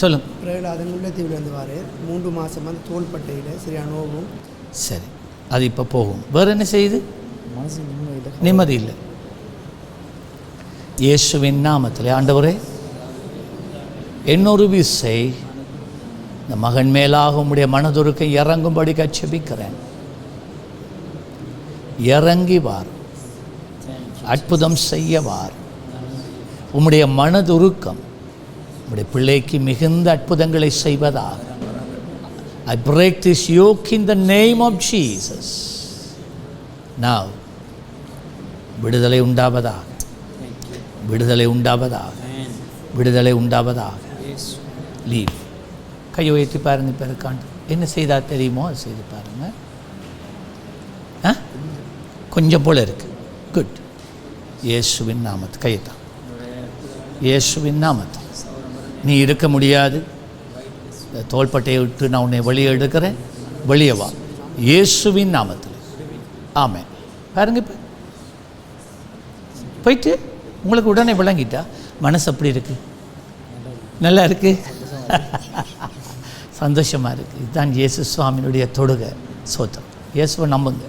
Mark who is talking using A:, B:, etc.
A: சொல்லுங்க.
B: பிறகு அது முல்லைத்தீவில் வந்து வாரு மூன்று மாதம் வந்து தோள்பட்டையில் சரியான நோவும்
A: சரி. அது இப்போ போகும். வேறு என்ன செய்யுது? நிம்மதி இல்லை. இயேசுவின் நாமத்தில் ஆண்டவரே இன்னொரு விசை இந்த மகன் மேலாக உம்முடைய மனதுருக்கை இறங்கும்படி கச்சபிக்கிறேன் இறங்கி வார். அற்புதம் செய்ய வார். உம்முடைய மனதுருக்கம் நம்முடைய பிள்ளைக்கு மிகுந்த அற்புதங்களை செய்வதாக. I break this yoke in the name of Jesus Now, விடுதலை உண்டாவதாக. விடுதலை உண்டாவதாக. விடுதலை உண்டாவதாக. லீவ் கை உயர்த்தி பாருங்க பிறக்காண்டு. என்ன செய்தா தெரியுமோ அது செய்து பாருங்க. ஆ? கொஞ்சம் போல இருக்கு. குட் இயேசுவின் நாமத்து கையத்தான் இயேசுவின் நாமத்து. நீ இருக்க முடியாது. தோள்பட்டையை விட்டு நான் உன்னை வெளியே எடுக்கிறேன். வெளியே வா. இயேசுவின் நாமத்தில். ஆமாம் பாருங்க இப்போ. போயிட்டு உங்களுக்கு உடனே விளங்கிட்டா? மனசு அப்படி இருக்கு? நல்லா இருக்கு? சந்தோஷமாக இருக்குது இதுதான் இயேசு சுவாமியினுடைய தொடுகை சோத்தம். இயேசுவை நம்புங்க.